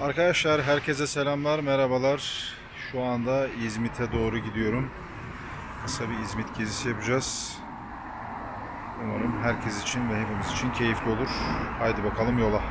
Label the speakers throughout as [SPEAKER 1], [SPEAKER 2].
[SPEAKER 1] Arkadaşlar herkese selamlar, merhabalar. Şu anda İzmit'e doğru gidiyorum. Kısa bir İzmit gezisi yapacağız. Umarım herkes için ve hepimiz için keyifli olur. Haydi bakalım yola.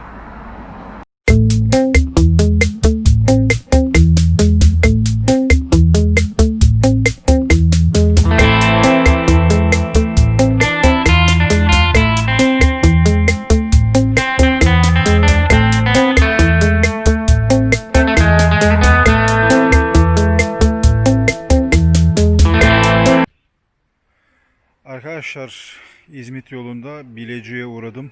[SPEAKER 1] Bilecik'e uğradım.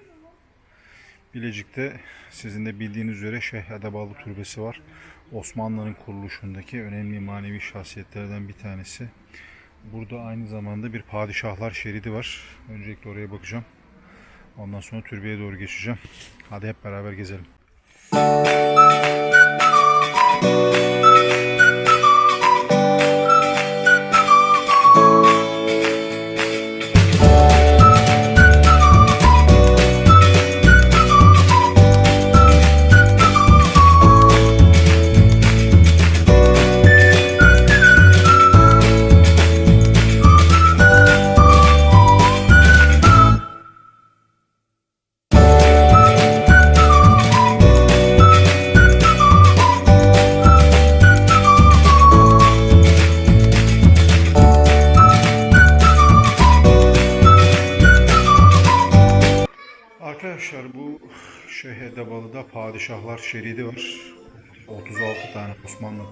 [SPEAKER 1] Bilecik'te sizin de bildiğiniz üzere Şeyh Edebalı Türbesi var. Osmanlı'nın kuruluşundaki önemli manevi şahsiyetlerden bir tanesi. Burada aynı zamanda bir padişahlar şeridi var. Öncelikle oraya bakacağım. Ondan sonra türbeye doğru geçeceğim. Hadi hep beraber gezelim. Arkadaşlar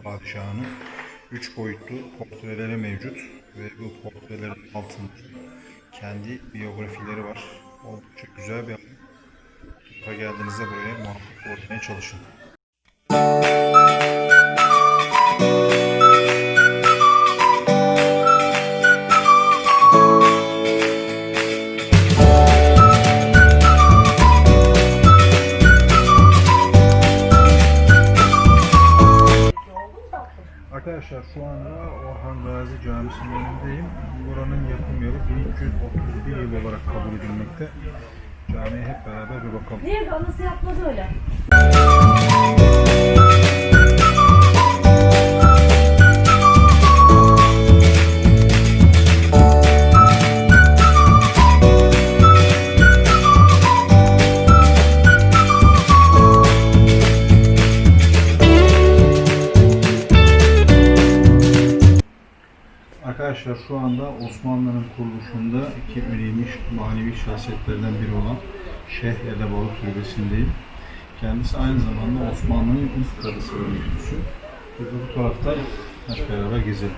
[SPEAKER 1] padişahının 3 boyutlu portreleri mevcut ve bu portrelerin altında kendi biyografileri var. Oldukça güzel bir. Mutlaka geldiğinizde buraya muhakkak uğramaya çalışın. Şu anda Orhan Gazi Camisi'nin önündeyim. Buranın yapım yılı 1331 yıl olarak kabul edilmekte. Camiye hep beraber bir bakalım.
[SPEAKER 2] Niye anası yapmaz öyle?
[SPEAKER 1] Arkadaşlar şu anda Osmanlı'nın kuruluşunda iki önemli manevi şahsiyetlerden biri olan Şeyh Edebalı Türbesi'ndeyim. Kendisi aynı zamanda Osmanlı'nın ilk kadısı. Ve bu tarafta hep beraber gezelim.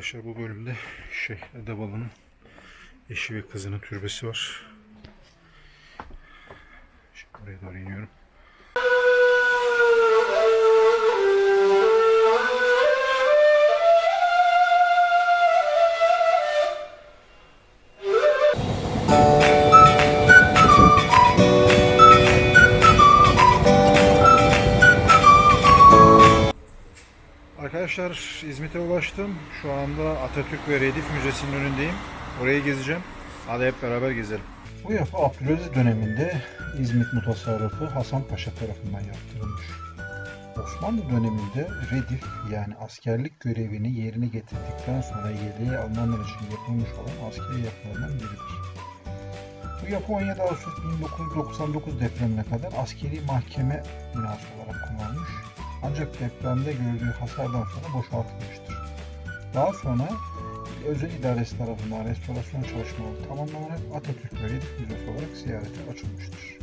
[SPEAKER 1] Arkadaşlar bu bölümde Şeyh Edebalı'nın eşi ve kızının türbesi var. Şimdi oraya doğru iniyorum. Arkadaşlar İzmit'e ulaştım. Şu anda Atatürk ve Redif Müzesi'nin önündeyim. Orayı gezeceğim. Hadi hep beraber gezelim. Bu yapı Abdülaziz döneminde İzmit mutasarrıfı Hasan Paşa tarafından yaptırılmış. Osmanlı döneminde Redif yani askerlik görevini yerine getirdikten sonra yedeğe alınanlar için yapılmış olan askeri yapılardan biridir. Bu yapı 17 Ağustos 1999 depremine kadar askeri mahkeme binası olarak kullanılmış. Ancak depremde gördüğü hasardan sonra boşaltılmıştır. Daha sonra özel idaresi tarafından restorasyon çalışmaları tamamlanarak Atatürk ve Redif Müzesi olarak ziyarete açılmıştır.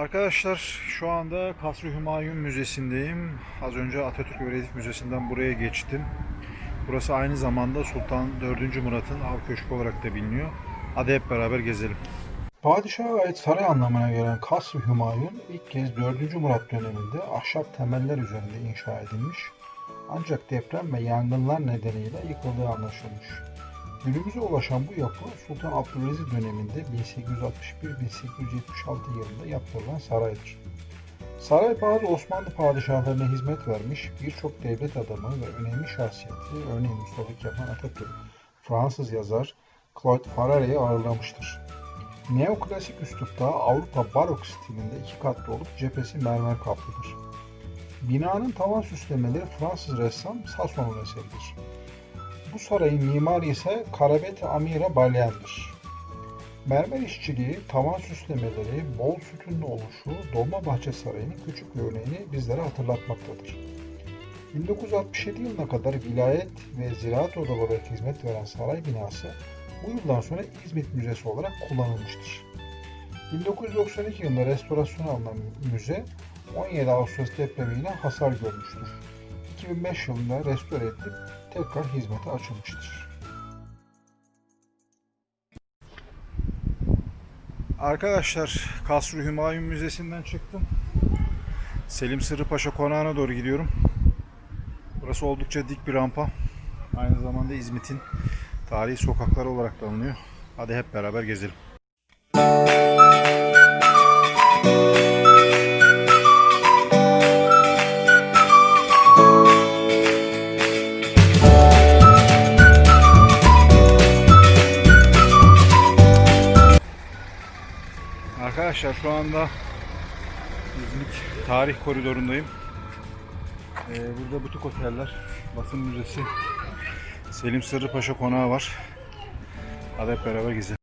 [SPEAKER 1] Arkadaşlar şu anda Kasr-ı Hümayun Müzesi'ndeyim. Az önce Atatürk Öğretim Müzesi'nden buraya geçtim. Burası aynı zamanda Sultan 4. Murat'ın av köşkü olarak da biliniyor. Hadi hep beraber gezelim. Padişaha ait saray anlamına gelen Kasr-ı Hümayun ilk kez 4. Murat döneminde ahşap temeller üzerinde inşa edilmiş. Ancak deprem ve yangınlar nedeniyle yıkıldığı anlaşılmış. Günümüze ulaşan bu yapı Sultan Abdülaziz döneminde 1861-1876 yılında yaptırılan saraydır. Saray bazı Osmanlı padişahlarına hizmet vermiş birçok devlet adamı ve önemli şahsiyeti örneğin Mustafa Kemal Atatürk, Fransız yazar Claude Farrere'yi ağırlamıştır. Neoklasik üslupta Avrupa barok stilinde iki katlı olup cephesi mermer kaplıdır. Binanın tavan süslemeleri Fransız ressam Sasson'un eseridir. Bu sarayın mimarı ise Karabet Amira Balyen'dir. Mermer işçiliği, tavan süslemeleri, bol sütunlu oluşu Dolmabahçe Sarayı'nın küçük bir örneğini bizlere hatırlatmaktadır. 1967 yılına kadar vilayet ve ziraat odaları hizmet veren saray binası bu yıldan sonra İzmit Müzesi olarak kullanılmıştır. 1992 yılında restorasyona alınan müze 17 Ağustos depremiyle hasar görmüştür. 2005 yılında restore edilip tekrar hizmete açılmıştır. Arkadaşlar Kasr-ı Hümayun Müzesi'nden çıktım. Selim Sırrı Paşa Konağı'na doğru gidiyorum. Burası oldukça dik bir rampa. Aynı zamanda İzmit'in tarihi sokakları olarak da alınıyor. Hadi hep beraber gezelim. Arkadaşlar şu anda İzmit Tarih Koridoru'ndayım. Ee, burada butik oteller, basın müzesi, Selim Sırrı Paşa Konağı var. Hadi hep beraber gezelim.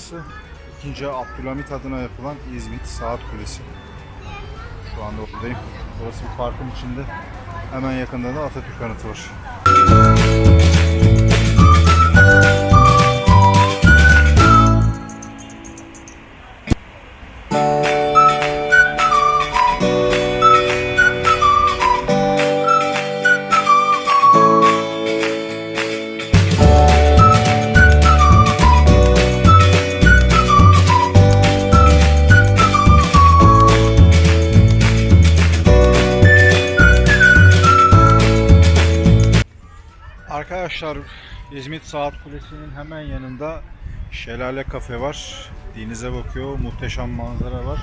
[SPEAKER 1] Burası 2. Abdülhamit adına yapılan İzmit Saat Kulesi. Şu anda oradayım. Burası bir parkın içinde. Hemen yakında da Atatürk anıtı var. Arkadaşlar İzmit Saat Kulesi'nin hemen yanında Şelale Kafe var. Denize bakıyor. Muhteşem manzara var.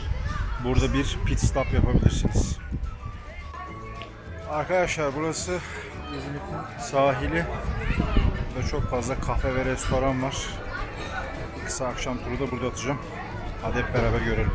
[SPEAKER 1] Burada bir pit stop yapabilirsiniz. Arkadaşlar burası İzmit'in sahili. Burada çok fazla kafe ve restoran var. Kısa akşam turu da burada atacağım. Hadi hep beraber görelim.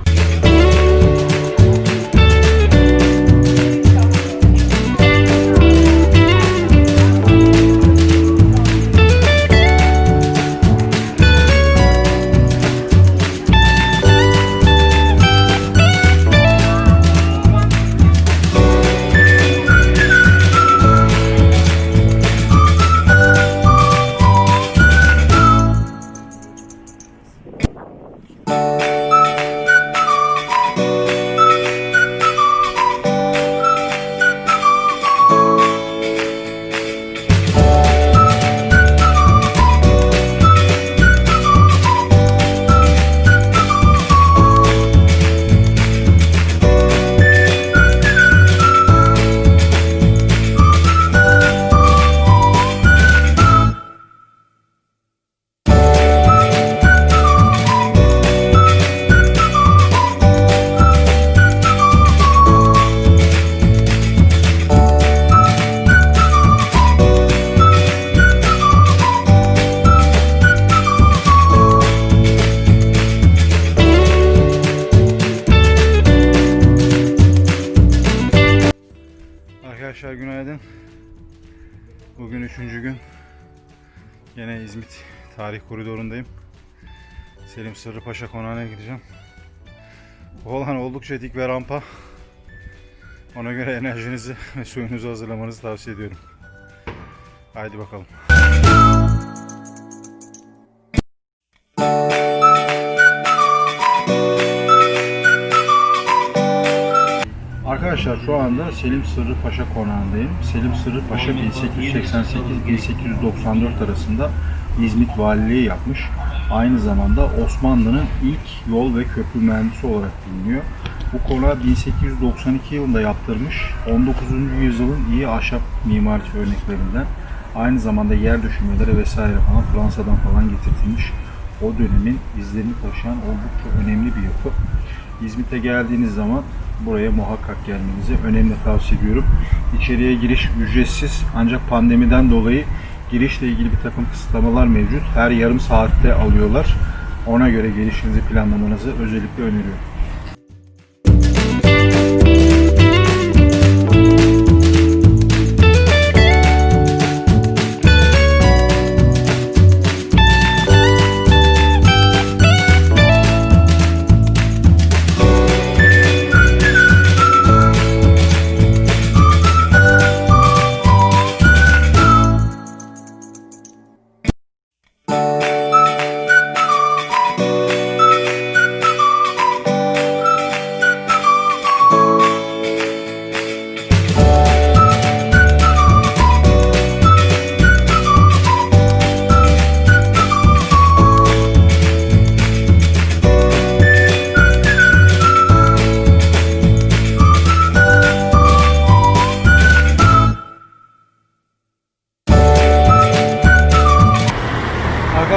[SPEAKER 1] Koridorundayım. Selim Sırrıpaşa konağına gideceğim. Olan oldukça dik ve rampa. Ona göre enerjinizi ve suyunuzu hazırlamanızı tavsiye ediyorum. Haydi bakalım. Arkadaşlar şu anda Selim Sırrı Paşa konağındayım. Selim Sırrı Paşa 1888-1894 arasında İzmit valiliği yapmış. Aynı zamanda Osmanlı'nın ilk yol ve köprü mühendisi olarak biliniyor. Bu konağı 1892 yılında yaptırmış. 19. yüzyılın iyi ahşap mimarisi örneklerinden. Aynı zamanda yer düşürmeleri vesaire falan Fransa'dan falan getirtilmiş. O dönemin izlerini taşıyan oldukça önemli bir yapı. İzmit'e geldiğiniz zaman buraya muhakkak gelmenizi önemli tavsiye ediyorum. İçeriye giriş ücretsiz ancak pandemiden dolayı girişle ilgili bir takım kısıtlamalar mevcut. Her yarım saatte alıyorlar. Ona göre gelişinizi planlamanızı özellikle öneriyorum.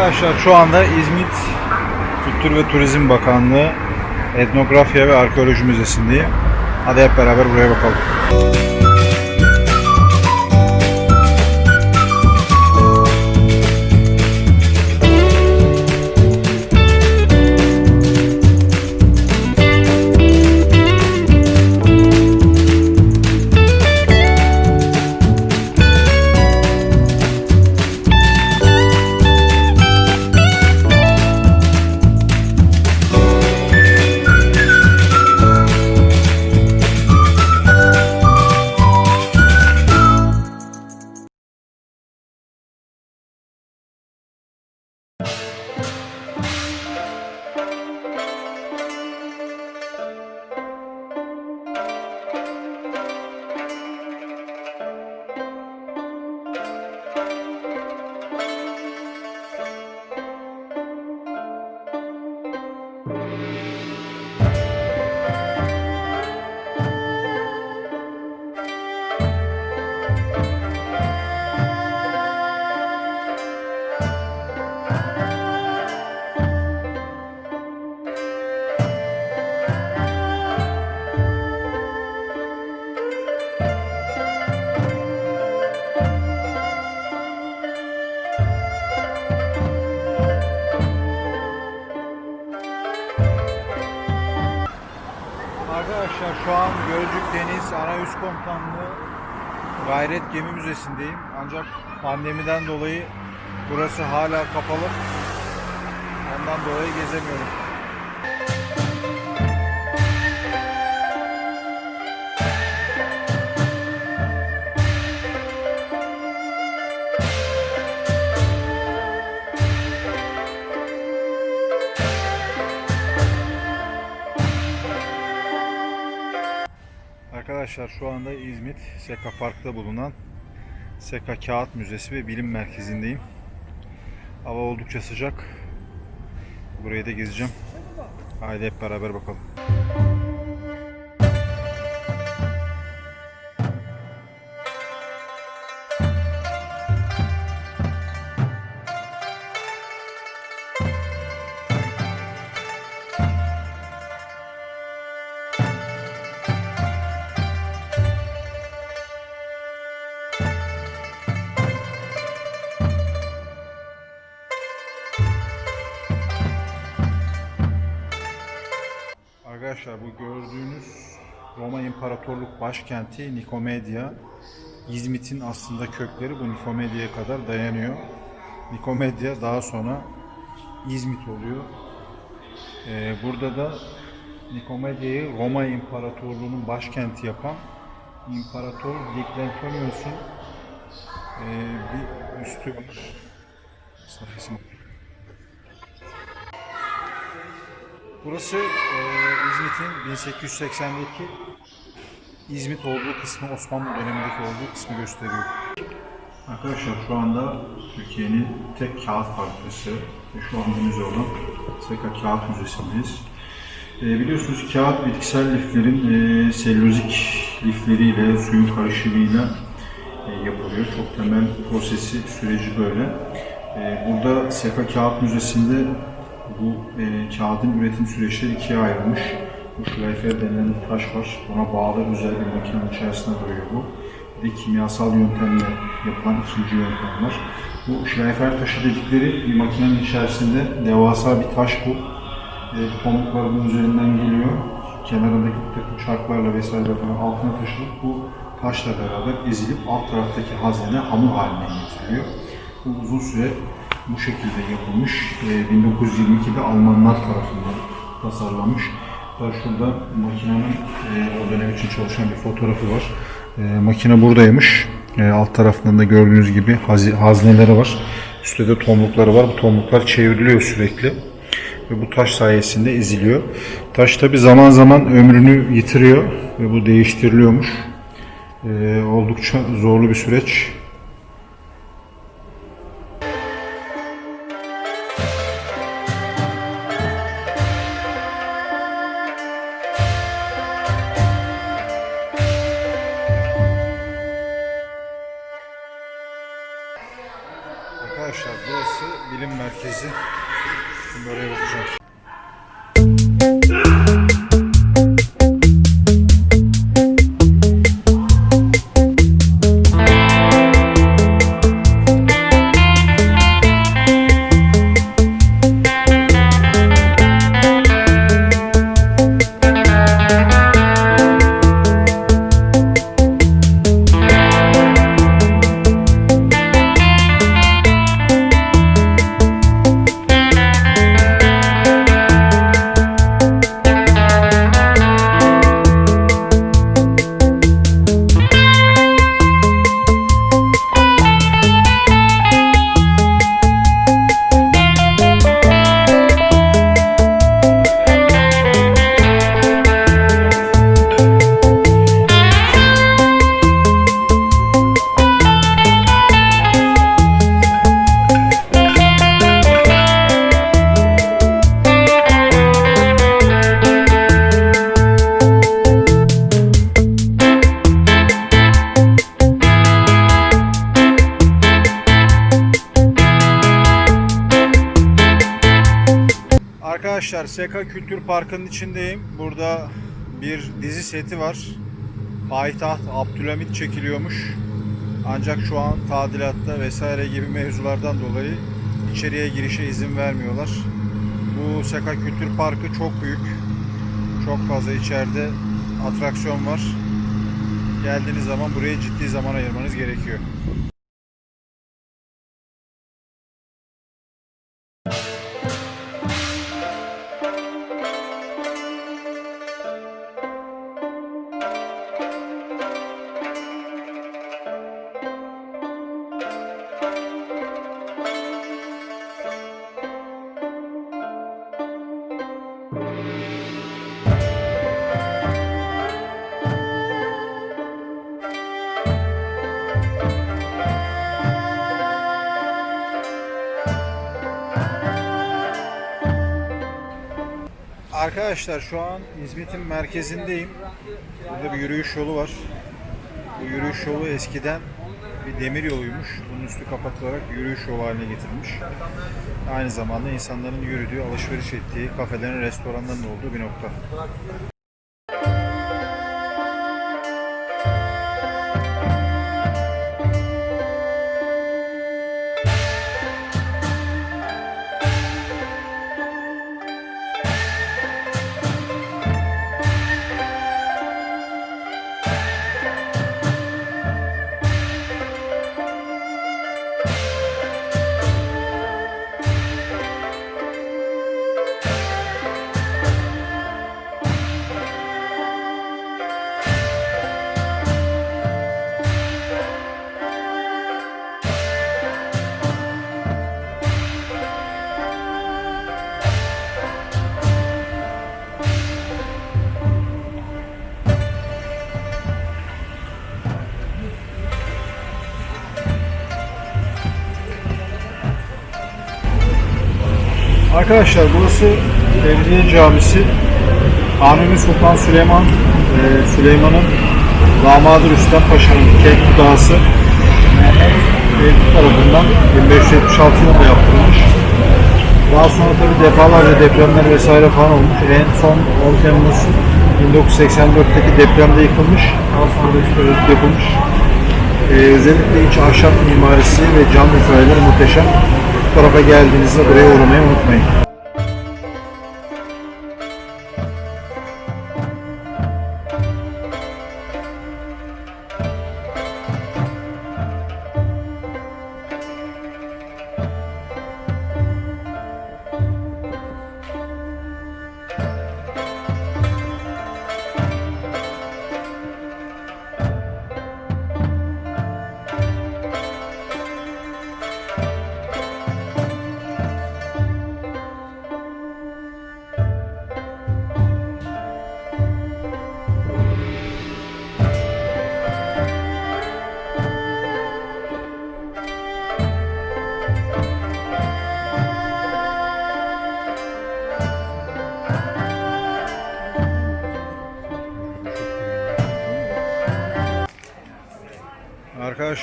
[SPEAKER 1] Arkadaşlar şu anda İzmit Kültür ve Turizm Bakanlığı Etnografya ve Arkeoloji Müzesi'ndeyim. Hadi hep beraber buraya bakalım. Ana Üst Komutanlığı Gayret Gemi Müzesi'ndeyim. Ancak pandemiden dolayı burası hala kapalı. Ondan dolayı gezemiyorum. Arkadaşlar şu anda İzmit Seka Park'ta bulunan Seka Kağıt Müzesi ve Bilim Merkezi'ndeyim. Hava oldukça sıcak. Burayı da gezeceğim. Haydi hep beraber bakalım. Arkadaşlar bu gördüğünüz Roma İmparatorluk başkenti Nikomedia İzmit'in aslında kökleri bu Nikomedya'ya kadar dayanıyor. Nikomedya daha sonra İzmit oluyor. Ee, burada da Nikomedya'yı Roma İmparatorluğu'nun başkenti yapan İmparator Diklentonius'un e, bir üstü var. Burası e, İzmit'in 1882 İzmit olduğu kısmı Osmanlı dönemindeki olduğu kısmı gösteriyor. Arkadaşlar şu anda Türkiye'nin tek kağıt fabrikası ve şu an müze olan Seka Kağıt Müzesi'ndeyiz. E, biliyorsunuz kağıt bitkisel liflerin e, selülozik lifleriyle, suyun karışımıyla e, yapılıyor. Çok temel prosesi, süreci böyle. E, burada Seka Kağıt Müzesi'nde bu e, kağıdın üretim süreçleri ikiye ayrılmış. Bu Schleifer denilen bir taş var. Ona bağlı özel bir makinenin içerisinde duruyor bu. Bir de kimyasal yöntemle yapılan ikinci yöntem var. Bu Schleifer taşı dedikleri bir makinenin içerisinde devasa bir taş bu. E, pamuklar üzerinden geliyor. Kenarındaki takım çarklarla vesaire falan altına taşınıp bu taşla beraber ezilip alt taraftaki hazine hamur haline getiriliyor. Bu uzun süre bu şekilde yapılmış. E, 1922'de Almanlar tarafından tasarlanmış. Hatta şurada makinenin e, o dönem için çalışan bir fotoğrafı var. E, makine buradaymış. E, alt tarafında da gördüğünüz gibi hazi, hazneleri var. Üstte de tomrukları var. Bu tomruklar çevriliyor sürekli. Ve bu taş sayesinde eziliyor. Taş tabi zaman zaman ömrünü yitiriyor ve bu değiştiriliyormuş. E, oldukça zorlu bir süreç. Seka Kültür Parkı'nın içindeyim. Burada bir dizi seti var. Payitaht Abdülhamit çekiliyormuş. Ancak şu an tadilatta vesaire gibi mevzulardan dolayı içeriye girişe izin vermiyorlar. Bu Seka Kültür Parkı çok büyük. Çok fazla içeride atraksiyon var. Geldiğiniz zaman buraya ciddi zaman ayırmanız gerekiyor. Arkadaşlar şu an İzmit'in merkezindeyim. Burada bir yürüyüş yolu var. Bu yürüyüş yolu eskiden bir demir yoluymuş. Bunun üstü kapatılarak yürüyüş yolu haline getirilmiş. Aynı zamanda insanların yürüdüğü, alışveriş ettiği kafelerin, restoranların olduğu bir nokta. Arkadaşlar burası Devriye Camisi. Kanuni Sultan Süleyman e, Süleyman'ın damadı Rüstem Paşa'nın Keykup Dağısı Beylik tarafından 1576 yılında yaptırılmış. Daha sonra tabi defalarca depremler vesaire falan olmuş. En son 10 Temmuz 1984'teki depremde yıkılmış. Daha sonra da işte yapılmış. Ee, özellikle iç ahşap mimarisi ve cam detayları muhteşem. Tarafa geldiğinizde buraya uğramayı unutmayın.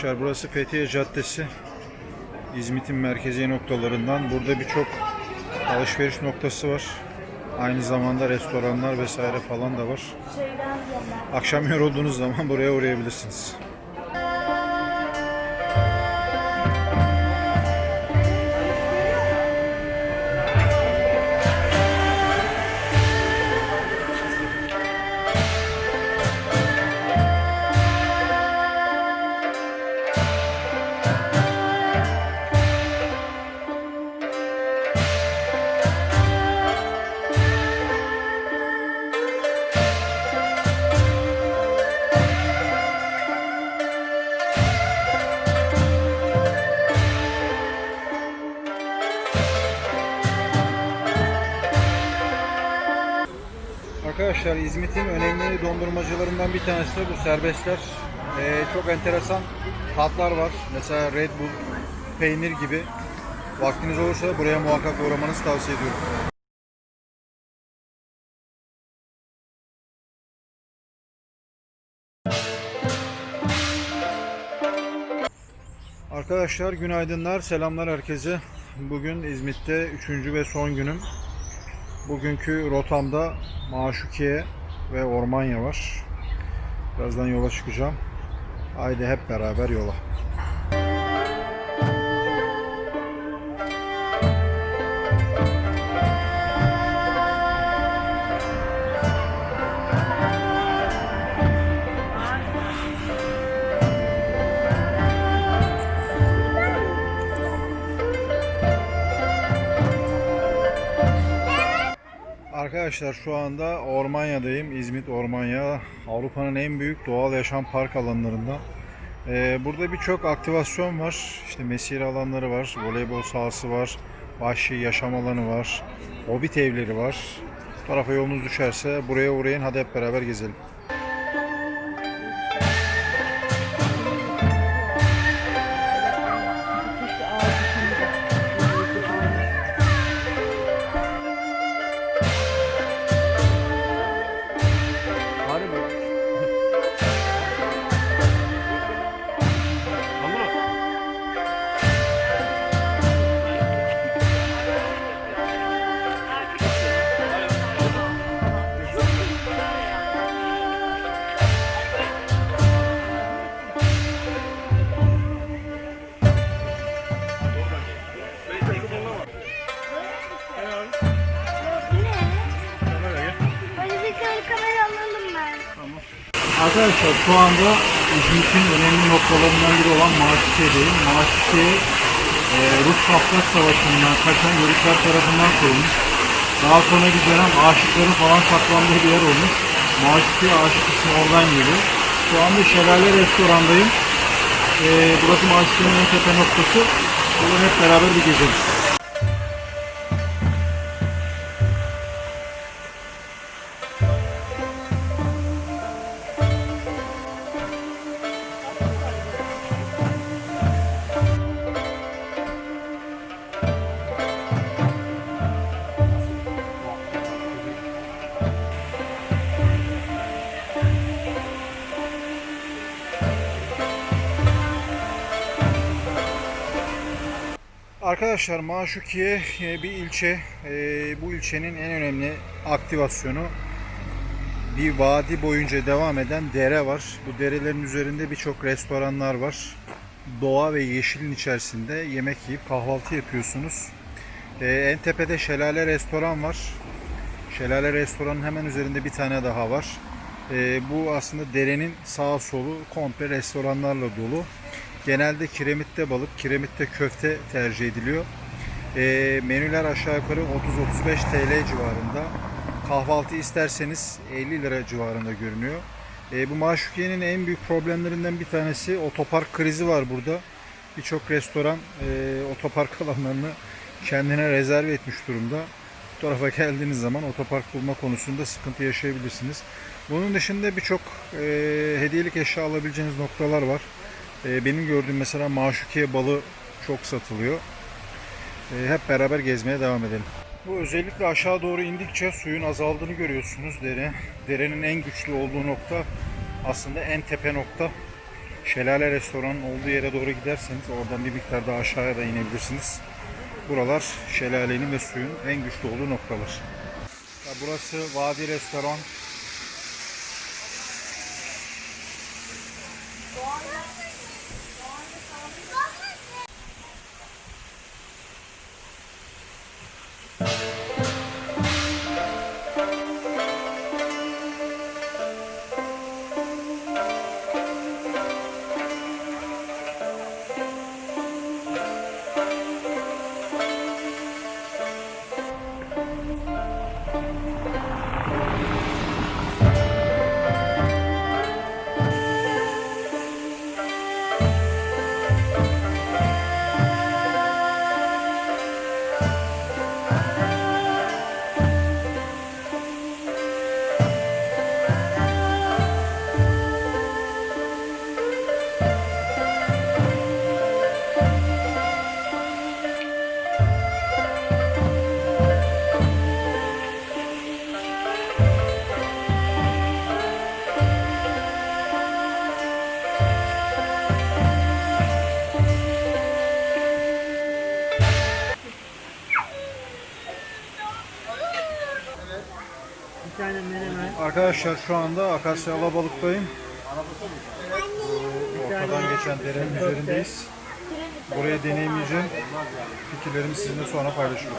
[SPEAKER 1] Arkadaşlar burası Fethiye Caddesi. İzmit'in merkezi noktalarından. Burada birçok alışveriş noktası var. Aynı zamanda restoranlar vesaire falan da var. Akşam yorulduğunuz zaman buraya uğrayabilirsiniz. Arkadaşlar İzmit'in önemli dondurmacılarından bir tanesi de bu serbestler. Ee, çok enteresan tatlar var. Mesela Red Bull, peynir gibi. Vaktiniz olursa buraya muhakkak uğramanızı tavsiye ediyorum. Arkadaşlar günaydınlar, selamlar herkese. Bugün İzmit'te üçüncü ve son günüm. Bugünkü rotamda Maşukiye ve Ormanya var. Birazdan yola çıkacağım. Haydi hep beraber yola. Arkadaşlar şu anda Ormanya'dayım. İzmit Ormanya. Avrupa'nın en büyük doğal yaşam park alanlarından. Ee, burada birçok aktivasyon var. İşte mesire alanları var, voleybol sahası var, vahşi yaşam alanı var, hobbit evleri var. Bu tarafa yolunuz düşerse buraya uğrayın. Hadi hep beraber gezelim. Yörükler tarafından kurulmuş. Daha sonra dönem aşıkların falan saklandığı bir yer olmuş. Maşukiye aşık ismi oradan geliyor. Şu anda Şelale Restoran'dayım. E, burası Maşukiye'nin en tepe noktası. Buradan hep beraber bir gezeriz. Arkadaşlar Maşukiye e, bir ilçe. E, Bu ilçenin en önemli aktivasyonu bir vadi boyunca devam eden dere var. Bu derelerin üzerinde birçok restoranlar var. Doğa ve yeşilin içerisinde yemek yiyip kahvaltı yapıyorsunuz. E, En tepede Şelale Restoran var. Şelale Restoran'ın hemen üzerinde bir tane daha var. Bu aslında derenin sağ solu komple restoranlarla dolu. Genelde kiremitte balık, kiremitte köfte tercih ediliyor. E, menüler aşağı yukarı 30-35 TL civarında. Kahvaltı isterseniz 50 lira civarında görünüyor. E, bu Maşukiye'nin en büyük problemlerinden bir tanesi otopark krizi var burada. Birçok restoran e, otopark alanlarını kendine rezerve etmiş durumda. Bu tarafa geldiğiniz zaman otopark bulma konusunda sıkıntı yaşayabilirsiniz. Bunun dışında birçok e, hediyelik eşya alabileceğiniz noktalar var. E, benim gördüğüm mesela maşukiye balı çok satılıyor. E, hep beraber gezmeye devam edelim. Bu özellikle aşağı doğru indikçe suyun azaldığını görüyorsunuz dere. Derenin en güçlü olduğu nokta aslında en tepe nokta. Şelale restoranın olduğu yere doğru giderseniz oradan bir miktar daha aşağıya da inebilirsiniz. Buralar şelalenin ve suyun en güçlü olduğu noktalar. Burası Vadi Restoran. Arkadaşlar şu anda Akasya Alabalık'tayım. Ortadan geçen derenin üzerindeyiz. Burayı deneyimleyeceğim. Fikirlerimi sizinle sonra paylaşıyorum.